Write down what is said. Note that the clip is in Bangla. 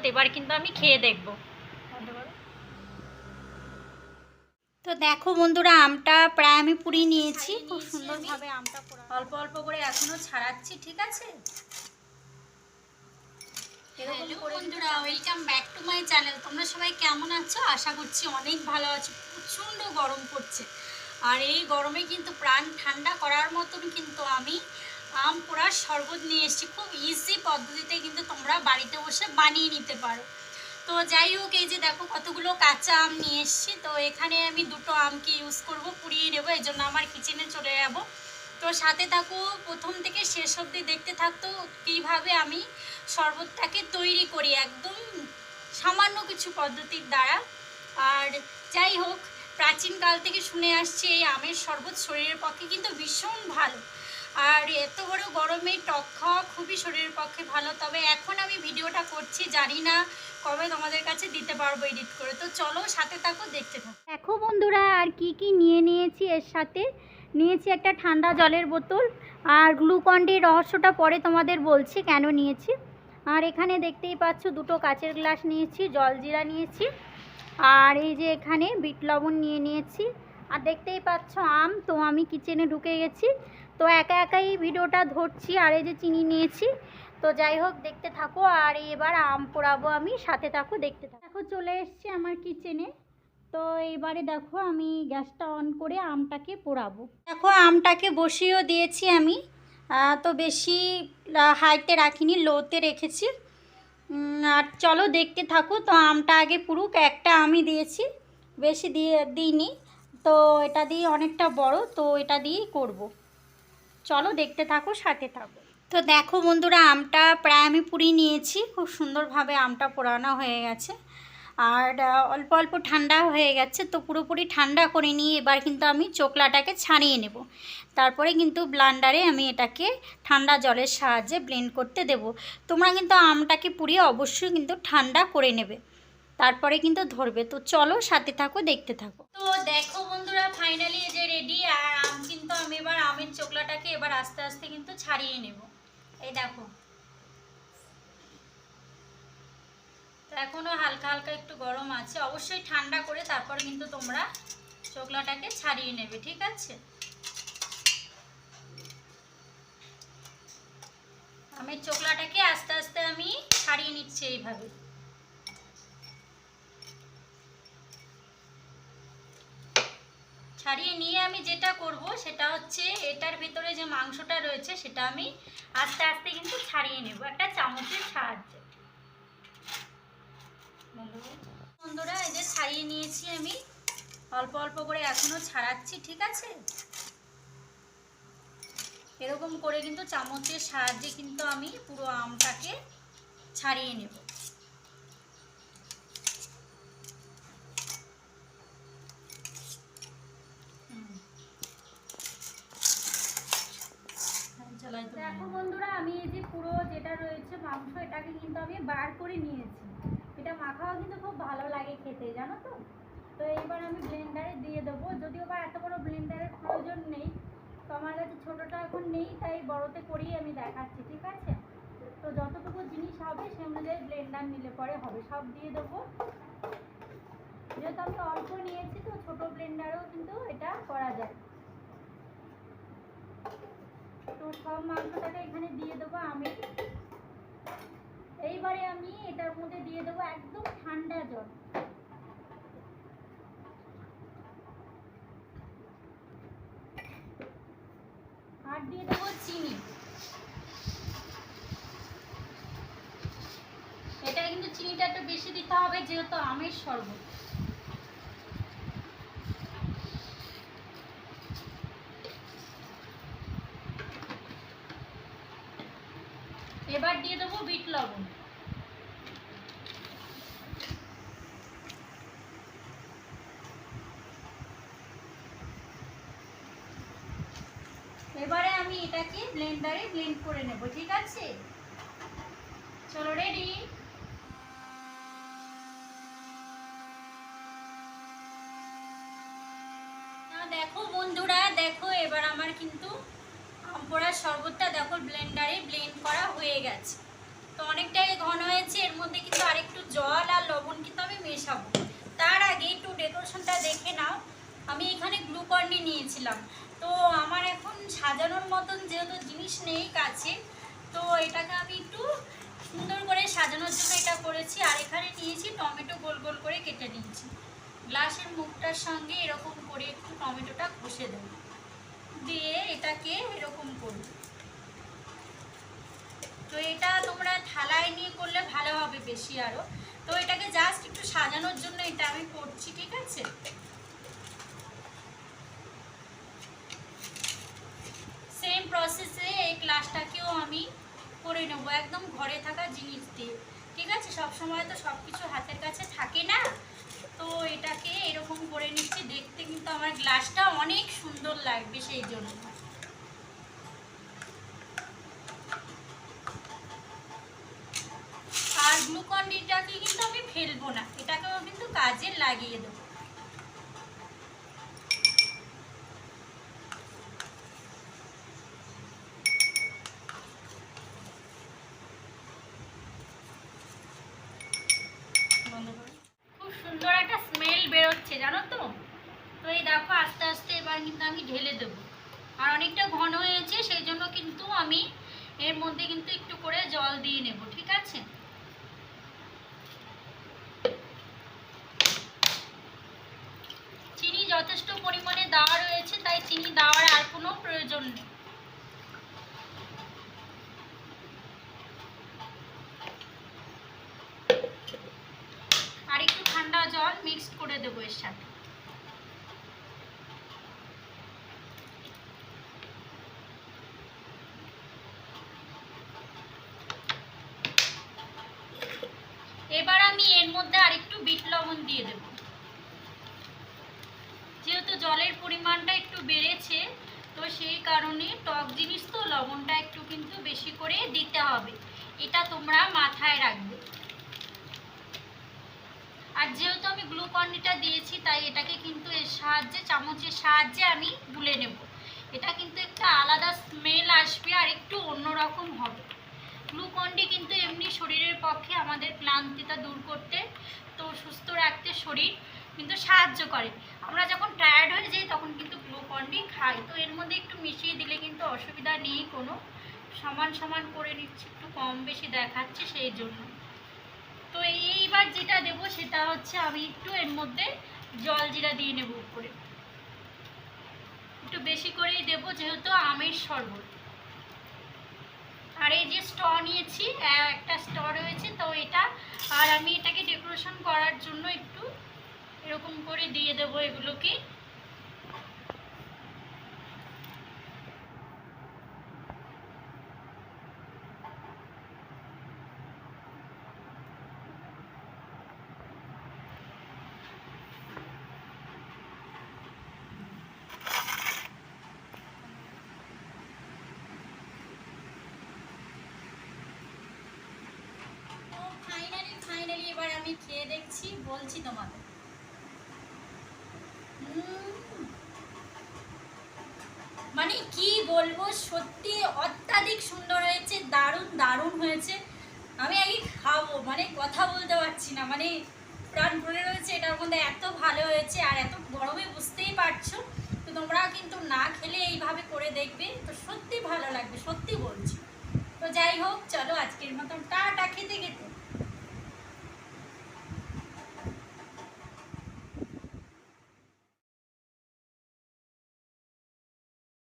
শরবত এবার কিন্তু আমি খেয়ে দেখব। তো দেখো বন্ধুরা আমটা প্রায় আমি পুড়িয়ে নিয়েছি। খুব সুন্দরভাবে আমটা অল্প অল্প করে এখনও ছাড়াচ্ছি ঠিক আছে? হ্যালো বন্ধুরা welcome back to my channel তোমরা সবাই কেমন আছো? আশা করছি অনেক ভালো আছো। প্রচণ্ড গরম পড়ছে। আর এই গরমে কিন্তু প্রাণ ঠান্ডা করার মতন কিন্তু আমি আম পোড়ার শরবত নিয়ে এসেছি। খুব ইজি পদ্ধতিতে কিন্তু তোমরা বাড়িতে বসে বানিয়ে নিতে পারো। তো যাই হোক, এই যে দেখো কতগুলো কাঁচা আম নিয়ে এসেছি। তো এখানে আমি দুটো আমকে ইউজ করব, পুড়িয়ে নেব, এই জন্য আমার কিচেনে চলে যাব। তো সাথে থাকো, প্রথম থেকে শেষ অবধি দেখতে থাকতো কীভাবে আমি শরবতটাকে তৈরি করি। একদম সামান্য কিছু পদ্ধতির দ্বারা। আর যাই হোক, প্রাচীনকাল থেকে শুনে আসছি, এই আমের শরবত শরীরের পক্ষে কিন্তু ভীষণ ভালো। আর এত বড় গরমে টক খাওয়া খুবই শরীরের পক্ষে ভালো, তবে এখন আমি ভিডিওটা করছি, জানি না কবে তোমাদের কাছে দিতে পারব এডিট করে। তো চলো সাথে থাকো, দেখতে থাকো। দেখো বন্ধুরা, আর কি কি নিয়ে নিয়েছি এর সাথে? নিয়েছি একটা ঠান্ডা জলের বোতল, আর গ্লুকন্ডির রহস্যটা পরে তোমাদের বলছি কেন নিয়েছি। আর এখানে দেখতেই পাচ্ছ, দুটো কাচের গ্লাস নিয়েছি জলজিরা নিয়েছি, আর এই যে এখানে বিট লবণ নিয়ে নিয়েছি। আর দেখতেই পাচ্ছ আম, তো আমি কিচেনে ঢুকে গেছি। তো একা একাই ভিডিওটা ধরছি আর এই যে চিনি নিয়েছি। তো যাই হোক, দেখতে থাকো আর এবার আম পোড়াবো আমি, সাথে থাকো, দেখতে থাকো। দেখো, চলে এসছি আমার কিচেনে তো এবারে দেখো, আমি গ্যাসটা অন করে আমটাকে পোড়াবো। দেখো, আমটাকে বসিয়েও দিয়েছি আমি। তো বেশি হাইতে রাখিনি লোতে রেখেছি। আর চলো, দেখতে থাকো। তো আমটা আগে পুরুক, একটা আমি দিয়েছি। বেশি দিয়ে, দিইনি। তো এটা দিয়ে অনেকটা বড়, তো এটা দিয়েই করব। চলো দেখতে থাকো, সাথে থাকো। তো দেখো বন্ধুরা, আমটা প্রায় আমি পুড়িয়ে নিয়েছি। খুব সুন্দরভাবে আমটা পোড়ানো হয়ে গেছে। আর অল্প অল্প ঠান্ডা হয়ে গেছে, তো পুরোপুরি ঠান্ডা করে নিয়ে এবার কিন্তু আমি চোকলাটাকে ছাড়িয়ে নেব। তারপরে কিন্তু ব্লান্ডারে আমি এটাকে ঠান্ডা জলের সাহায্যে ব্লেন্ড করতে দেব। তোমরা কিন্তু আমটাকে পুড়িয়ে অবশ্যই কিন্তু ঠান্ডা করে নেবে। তারপরে কিন্তু ধরবে। তো চলো সাথে থাকো, দেখতে থাকো। তো দেখো বন্ধুরা ফাইনালি এই যে রেডি আর আম কিন্তু আমি এবার আমের চোকলাটাকে এবার আস্তে আস্তে কিন্তু ছাড়িয়ে নেব। এই দেখো। তো এখনও হালকা হালকা একটু গরম আছে। অবশ্যই ঠান্ডা করে তারপর কিন্তু তোমরা চোকলাটাকে ছাড়িয়ে নেবে, ঠিক আছে? আমের চোকলাটাকে আস্তে আস্তে আমি ছাড়িয়ে নিচ্ছি এইভাবে। ছাড়িয়ে নিয়ে আমি যেটা করব সেটা হচ্ছে এটার ভিতরে যে মাংসটা রয়েছে সেটা আমি আস্তে আস্তে কিন্তু ছাড়িয়ে নেব। একটা চামচের সাহায্যে। বন্ধুরা, এই যে ছাড়িয়ে নিয়েছি আমি। অল্প অল্প করে এখনও ছাড়াচ্ছি, ঠিক আছে? এরকম করে কিন্তু চামচের সাহায্যে কিন্তু আমি পুরো আমটাকে ছাড়িয়ে নেব। দেখো বন্ধুরা, আমি এই যে পুরো যেটা রয়েছে মাংস, এটাকে কিন্তু আমি বার করে নিয়েছি। এটা মাখাও কিন্তু খুব ভালো লাগে খেতে, জানো তো? তো এইবার আমি ব্লেন্ডারে দিয়ে দেবো। যদিও বা এত বড় ব্লেন্ডারের প্রয়োজন নেই, তো আমার কাছে ছোটোটা এখন নেই, তাই বড়তে করেই আমি দেখাচ্ছি, ঠিক আছে? তো যতটুকু জিনিস হবে, সে অনুযায়ী ব্লেন্ডার নিলে পরে হবে। সব দিয়ে দেবো। যেহেতু আমি অল্প নিয়েছি, তো ছোটো ব্লেন্ডারেও কিন্তু এটা করা যায়। তো সব মাংসটাকে এখানে দিয়ে দেবো আমি। এইবারে আমি এটার মধ্যে দিয়ে দেবো একদম ঠান্ডা জল। আর দিয়ে দেবো চিনি। এটা কিন্তু চিনিটা একটু বেশি দিতে হবে, যেহেতু আমের শরবত। এবার দিয়ে দেবো বিট লবণ। এবারে আমি এটাকে ব্লেন্ডারে ব্লেন্ড করে নেব, ঠিক আছে? চলো রেডি দেখো বন্ধুরা, দেখো, এবার আমার কিন্তু আম পোড়ার শরবতটা দেখো ব্লেন্ডারে ব্লেন্ড করা হয়ে গেছে। তো অনেকটাই ঘন হয়েছে, এর মধ্যে কিন্তু আরেকটু মেশাবো। তার আগে একটু ডেকোরেশনটা দেখে নাও। আমি এখানে গ্লুকর্নি নিয়েছিলাম। তো আমার এখন সাজানোর মতন যেহেতু জিনিস নেই কাছে, তো এটাকে আমি একটু সুন্দর করে সাজানোর জন্য এটা করেছি। আর এখানে নিয়েছি টমেটো গোল গোল করে কেটে নিয়েছি। গ্লাসের মুখটার সঙ্গে এরকম করে একটু টমেটোটা ঘষে দেবো। দিয়ে এটাকে এরকম করব। তো এটা তোমরা থালায় নিয়ে করলে ভালো হবে বেশি আরও তো এটাকে জাস্ট একটু সাজানোর জন্য এটা আমি করছি, ঠিক আছে? সেম প্রসেসে এই ক্লাসটাকেও আমি করে নেব, একদম ঘরে থাকা জিনিস দিয়ে। ঠিক আছে? সব সময় তো সব কিছু হাতের কাছে থাকে না? তো এটাকে এরকম করে নিচ্ছি। দেখতে কিন্তু আমার গ্লাসটা অনেক সুন্দর লাগবে সেই জন্য। আর গ্লুকন ডিটাকে কিন্তু আমি ফেলব না। এটাকেও কিন্তু কাজে লাগিয়ে দেবো বন্ধ করো। খুব সুন্দর একটা স্মেল বেরোচ্ছে, জানো তো? তো এই দেখো, আস্তে আস্তে এবার কিন্তু আমি ঢেলে দেবো। আর অনেকটা ঘন হয়েছে, সেই জন্য কিন্তু আমি এর মধ্যে কিন্তু একটু করে জল দিয়ে নেব, ঠিক আছে? চিনি যথেষ্ট পরিমাণে দেওয়া রয়েছে, তাই চিনি দেওয়ার আর কোনো প্রয়োজন নেই আর একটু ঠান্ডা জল মিক্সড করে দেবো এর সাথে। এবার আমি এর মধ্যে আরেকটু বিট লবণ দিয়ে দেব। যেহেতু জলের পরিমাণটা একটু বেড়েছে, তো সেই কারণে টক জিনিস তো লবণটা একটু কিন্তু বেশি করে দিতে হবে। এটা তোমরা মাথায় রাখবে। আর যেহেতু আমি গ্লুকন্ডিটা দিয়েছি, তাই এটাকে কিন্তু এর সাহায্যে, চামচের সাহায্যে আমি গুলে নেব। এটা কিন্তু একটা আলাদা স্মেল আসবে আর একটু অন্যরকম হবে। গ্লুকন্ডি কিন্তু এমনি শরীরের পক্ষে আমাদের ক্লান্তিটা দূর করতে, তো সুস্থ রাখতে শরীর কিন্তু সাহায্য করে। আমরা যখন টায়ার্ড হয়ে যাই, তখন কিন্তু গ্লুকন্ডি খাই। তো এর মধ্যে একটু মিশিয়ে দিলে কিন্তু অসুবিধা নেই, কোনো সমান সমান করে নিচ্ছি, একটু কম বেশি দেখাচ্ছে সেই জন্য। তো এইবার যেটা দেবো সেটা হচ্ছে আমি একটু এর মধ্যে জল জিরা দিয়ে নেব উপরে। একটু বেশি করেই দেবো, যেহেতু আমের শরবত। আর এই যে স্ট নিয়েছি একটা স্ট রয়েছে, তো এটা, আর আমি এটাকে ডেকোরেশন করার জন্য একটু এরকম করে দিয়ে দেবো এগুলোকে তো ফাইনালি আমি খেয়ে দেখছি, বলছি তোমাদের। মানে কি বলব, সত্যি অত্যাধিক সুন্দর হয়েছে, দারুণ দারুণ হয়েছে। আমি আগে খাব মানে কথা বলতে পারছি না মানে প্রাণ ভরে রয়েছে, এটার মধ্যে এত ভালো হয়েছে, আর এত গরমে বুঝতেই পারছ। তো তোমরা কিন্তু না খেলে এইভাবে করে দেখবে, তো সত্যি ভালো লাগবে, সত্যি বলছি। তো যাই হোক, চলো আজকের মতন, টাটা, খেতে খেতে।